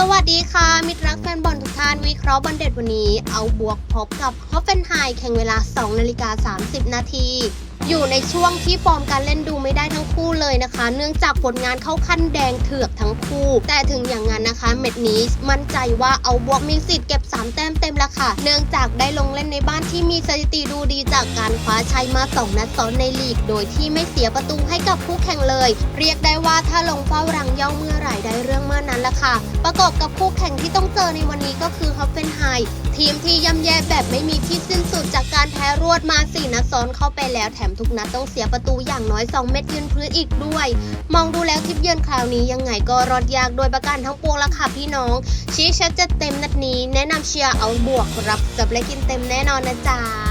สวัสดีค่ะ มิตรรักแฟนบอลทุกท่านวิเคราะห์บอลเด็ดวันนี้ เอาบวกพบกับฮอฟเฟนไฮแข่งเวลา 2 นาฬิกา 30 นาที อยู่ในช่วงที่ฟอร์มการเล่นดูไม่ได้ทั้งคู่เลยนะคะ เนื่องจากผลงานเข้าขั้นแดงเถือกทั้งคู่ แต่ถึงอย่างนั้นนะคะ เม็ดนี้มั่นใจว่าเอาบวกมีสิทธิ์เก็บ 3 แต้มเต็มล้วค่ะ เนื่องจากได้ลงเล่นในบ้านที่มีสถิติดูดีจากการคว้าชัยมา 2 นัดซ้อนในลีก โดยที่ไม่เสียประตูให้กับคู่แข่งเลย เรียกได้ว่าถ้าลงเฝ้ารังย่องเมื่อไหร่ได้เรื่องเมื่อนั้นละค่ะ ประกอบกับคู่แข่งที่ต้องเจอในวันนี้ก็คือฮอฟเฟนไฮทีมที่ย่ำแย่แบบไม่มีที่สิ้นสุดจากการแพ้รวดมา4นัดซ้อนเข้าไปแล้วแถมทุกนัดต้องเสียประตูอย่างน้อย 2 เม็ดยืนพื้นอีกด้วย มองดูแล้วทิปเยือนคราวนี้ยังไงก็รอดยากโดยประการทั้งปวงละค่ะพี่น้อง ชี้ชัดจะเต็มนัดนี้ แนะนำเชียร์เอาบวกรับกับเลขกินเต็มแน่นอนนะจ๊ะ